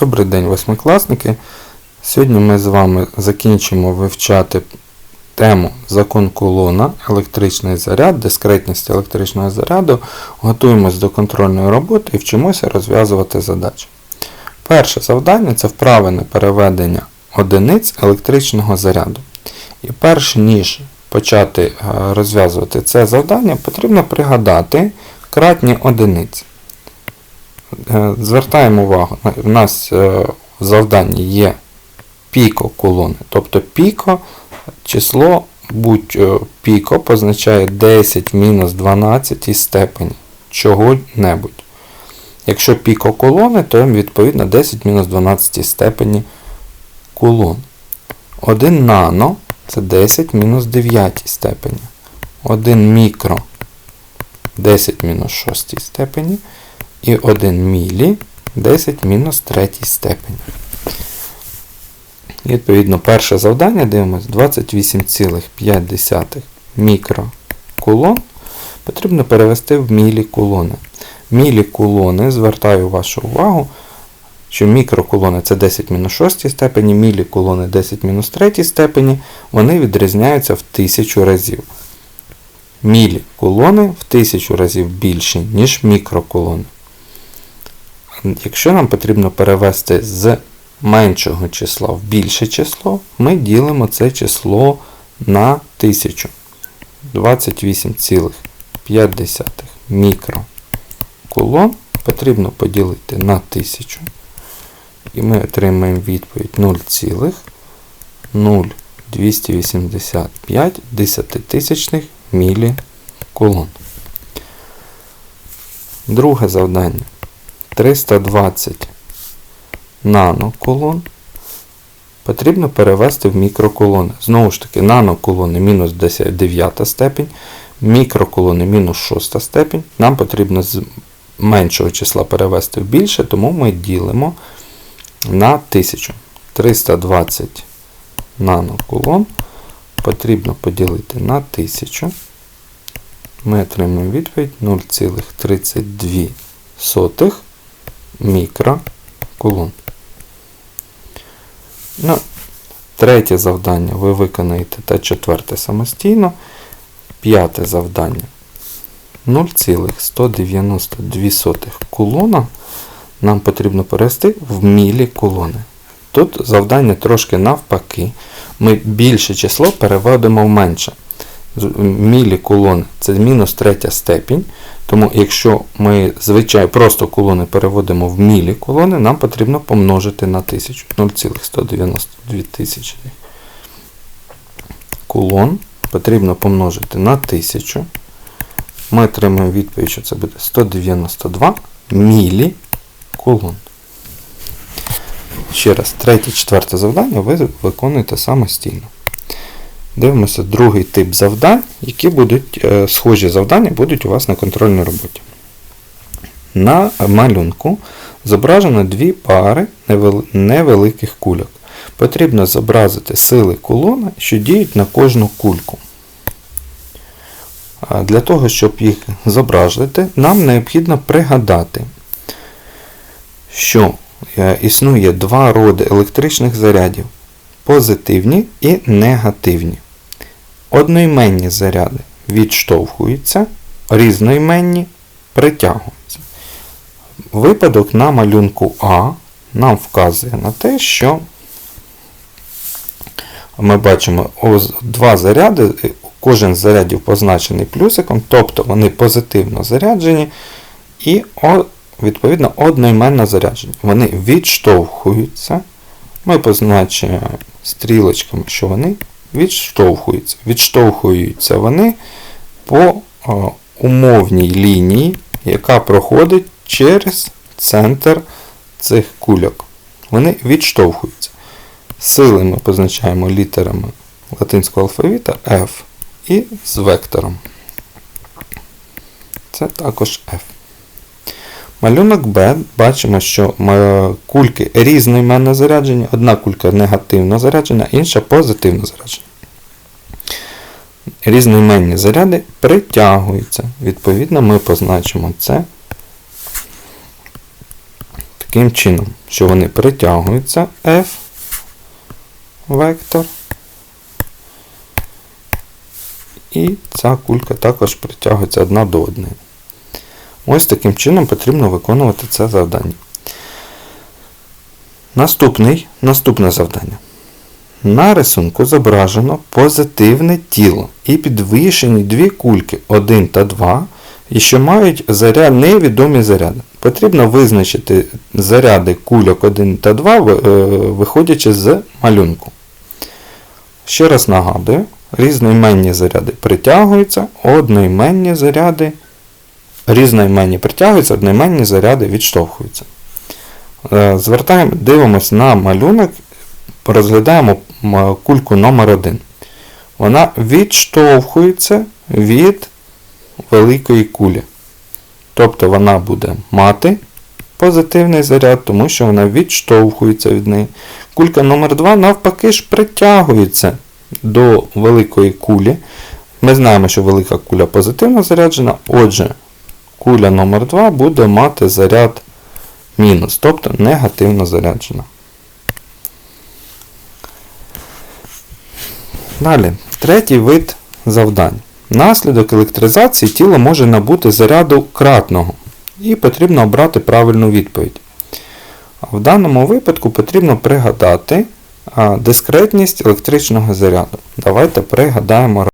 Добрий день, восьмикласники. Сьогодні ми з вами закінчимо вивчати тему закон кулона, електричний заряд, дискретність електричного заряду. Готуємось до контрольної роботи і вчимося розв'язувати задачі. Перше завдання це вправлене переведення одиниць електричного заряду. І перш ніж почати е, розв'язувати це завдання, потрібно пригадати кратні одиниці. Е, Звертаємо увагу, в нас е, в завданні є піко колони. Тобто піко число будь е, піко позначає 10 мінус 12 степені чого-небудь. Якщо піко колони, то відповідно 10 мінус 12 степені кулон. 1 нано це 10 мінус 9 степені. 1 мікро 10 мінус 6 степені. І 1 мілі 10 мінус 3 степені. І, Відповідно, перше завдання дивимося 28,5 мікрокулон. Потрібно перевести в мілікулони. Мілікулони, звертаю вашу увагу, що мікрокулони це 10 мінус 6 степені, мілікулони 10 мінус 3 степені, вони відрізняються в 1000 разів. Мілікулони в 1000 разів більші, ніж мікрокулони. Якщо нам потрібно перевести з меншого числа в більше число, ми ділимо це число на 1000. 28,5 мікрокулон потрібно поділити на 1000. І ми отримаємо відповідь 0,0285 десятитисячних мілікулон. Друге завдання. 320 наноколон потрібно перевести в мікроколони. Знову ж таки, наноколони мінус 9 степень, мікроколони мінус 6 степень. Нам потрібно з меншого числа перевести в більше, тому ми ділимо на 1000. 320 наноколон потрібно поділити на 1000. Ми отримаємо відповідь 0,32 мікрокулон. Ну, Третє завдання ви виконаєте та четверте самостійно. П'яте завдання 0,192 кулона нам потрібно перевести в мілікулони. Тут завдання трошки навпаки. Ми більше число переводимо в менше. Мілікулон це мінус третя степінь. Тому, якщо ми звичайно просто колони переводимо в мілі колони, нам потрібно помножити на 1000. 0,192 тисячі. Колон потрібно помножити на 1000. Ми отримаємо відповідь, що це буде 192 мілі колон. Ще раз, третє, четверте завдання ви виконуєте самостійно. Дивимося другий тип завдань, які будуть е, схожі завдання будуть у вас на контрольній роботі. На малюнку зображено дві пари невеликих кульок. Потрібно зобразити сили колона, що діють на кожну кульку. Для того, щоб їх зобразити, нам необхідно пригадати, що е, існує два роди електричних зарядів позитивні і негативні. Одноіменні заряди відштовхуються, різноіменні притягуються. Випадок на малюнку А нам вказує на те, що ми бачимо два заряди, кожен з зарядів позначений плюсиком, тобто вони позитивно заряджені і відповідно одноіменно заряджені. Вони відштовхуються. Ми позначимо стрілочками, що вони відштовхуються. Відштовхуються вони по умовній лінії, яка проходить через центр цих кульок. Вони відштовхуються. Сили ми позначаємо літерами латинського алфавіта F і з вектором. Це також F. Малюнок Б бачимо, що кульки різноіменне зарядження, одна кулька негативно заряджена, інша позитивно заряджена. Різноіменні заряди притягуються. Відповідно, ми позначимо це таким чином, що вони притягуються F вектор. І ця кулька також притягується одна до одної. Ось таким чином потрібно виконувати це завдання. Наступний, наступне завдання. На рисунку зображено позитивне тіло і підвищені дві кульки 1 та 2, і що мають заряд невідомі заряди. Потрібно визначити заряди кульок 1 та 2, е, виходячи з малюнку. Ще раз нагадую, різноіменні заряди притягуються, одноіменні заряди різноіменні притягуються, одноіменні заряди відштовхуються. Е, Звертаємо, дивимось на малюнок, розглядаємо кульку номер 1 Вона відштовхується від великої кулі. Тобто вона буде мати позитивний заряд, тому що вона відштовхується від неї. Кулька номер 2 навпаки ж притягується до великої кулі. Ми знаємо, що велика куля позитивно заряджена, отже, куля номер 2 буде мати заряд мінус, тобто негативно заряджена. Далі, третій вид завдань. Наслідок електризації тіло може набути заряду кратного, і потрібно обрати правильну відповідь. В даному випадку потрібно пригадати дискретність електричного заряду. Давайте пригадаємо